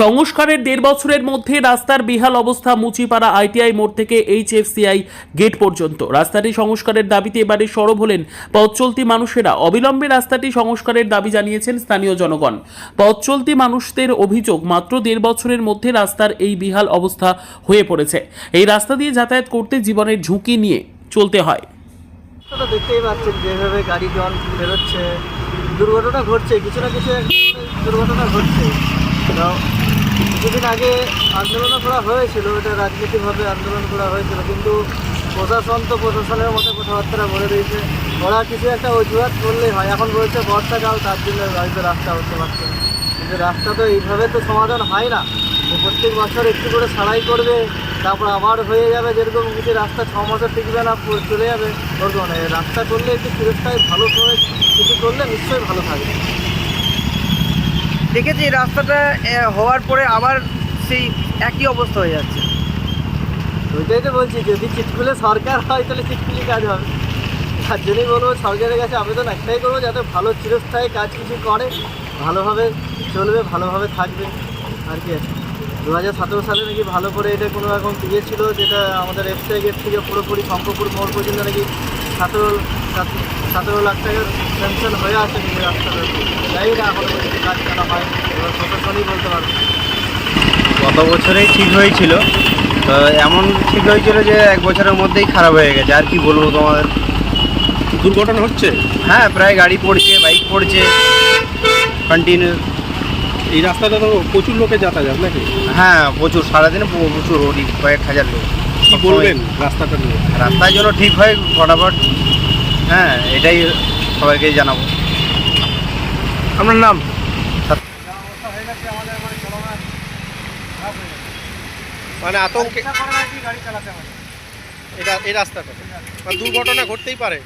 সংস্কারের দেড় বছরের মধ্যে রাস্তার বিহাল অবস্থা মুচিপাড়া আইটিআই মোড় থেকে এইচএফসিআই গেট পর্যন্ত। রাস্তাটি সংস্কারের দাবিতে এবারে সরব হলেন পথ চলতি মানুষেরা। অবিলম্বে রাস্তাটি সংস্কারের দাবি জানিয়েছেন স্থানীয় জনগণ। পথ চলতি মানুষদের অভিযোগ, মাত্র দেড় বছরের মধ্যে রাস্তার এই বিহাল অবস্থা হয়ে পড়েছে। এই রাস্তা দিয়ে যাতায়াত করতে জীবনের ঝুঁকি নিয়ে চলতে হয়। দেখতেই পাচ্ছেন যেভাবে গাড়ি জল বেরোচ্ছে। দুর্ঘটনা ঘটছে, কিছু না কিছু দুর্ঘটনা ঘটছে। কিছুদিন আগে আন্দোলনও করা হয়েছিল, এটা রাজনীতিভাবে আন্দোলন করা হয়েছিল, কিন্তু প্রশাসন তো প্রশাসনের মতো কথাবার্তা বলে দিয়েছে। ওরা কিছু একটা অজুহাত করলেই হয়। এখন বলছে বর্ষাকাল তার জন্য হয়তো রাস্তা হতে পারছে না। কিন্তু রাস্তা তো এইভাবে তো সমাধান হয় না। প্রত্যেক বছর একটু করে সারাই করবে, তারপর আবার হয়ে যাবে যেরকম কিছু রাস্তা ছ মাসে টিকবে না চলে যাবে, ওরকম রাস্তা করলে একটু চিরস্থায়ী ভালো করে কিছু করলে নিশ্চয়ই ভালো থাকবে। দেখেছি রাস্তাটা হওয়ার পরে আবার সেই একই অবস্থা হয়ে যাচ্ছে। ওইটাই তো বলছি, যদি চিটকুলে সরকার হয়, তাহলে চিটকুলি কাজ হবে। তার জন্যই বলব সরকারের কাছে আবেদন একটাই করব, যাতে ভালো চিরস্থায়ী কাজ কিছু করে, ভালোভাবে চলবে, ভালোভাবে থাকবে। আর কি দু হাজার সতেরো সালে নাকি ভালো করে এটা কোনো রকম ইয়ে ছিল, যেটা আমাদের এফসিআই গেট থেকে পুরোপুরি শঙ্করপুর মোড় পর্যন্ত নাকি সতেরো সাত- সতেরো লাখ টাকার স্যাংশন হয়ে আছে রাস্তাটা। যাই না এখন কাজ করা হয়। এবার প্রশাসনই বলতে পারবে। গত বছরেই ঠিক হয়েছিল। তো এমন ঠিক হয়েছিল যে এক বছরের মধ্যেই খারাপ হয়ে গেছে। আর কি বলব তোমাদের? দুর্ঘটনা হচ্ছে? হ্যাঁ প্রায় গাড়ি পড়ছে বাইক পড়ছে। কন্টিনিউ এই রাস্তাটা তো প্রচুর লোকে যাতায়াত নাকি? হ্যাঁ প্রচুর। সারাদিনে প্রচুর কয়েক হাজার লোক। কি বলবেন রাস্তাটা নিয়ে? রাস্তার জন্য ঠিক হয় ফটাফট। হ্যাঁ এটাই সবাইকে জানাব। আপনার নাম? মানে আতঙ্কে এটা এই রাস্তাটা। মানে দুর্ঘটনা ঘটতেই পারে।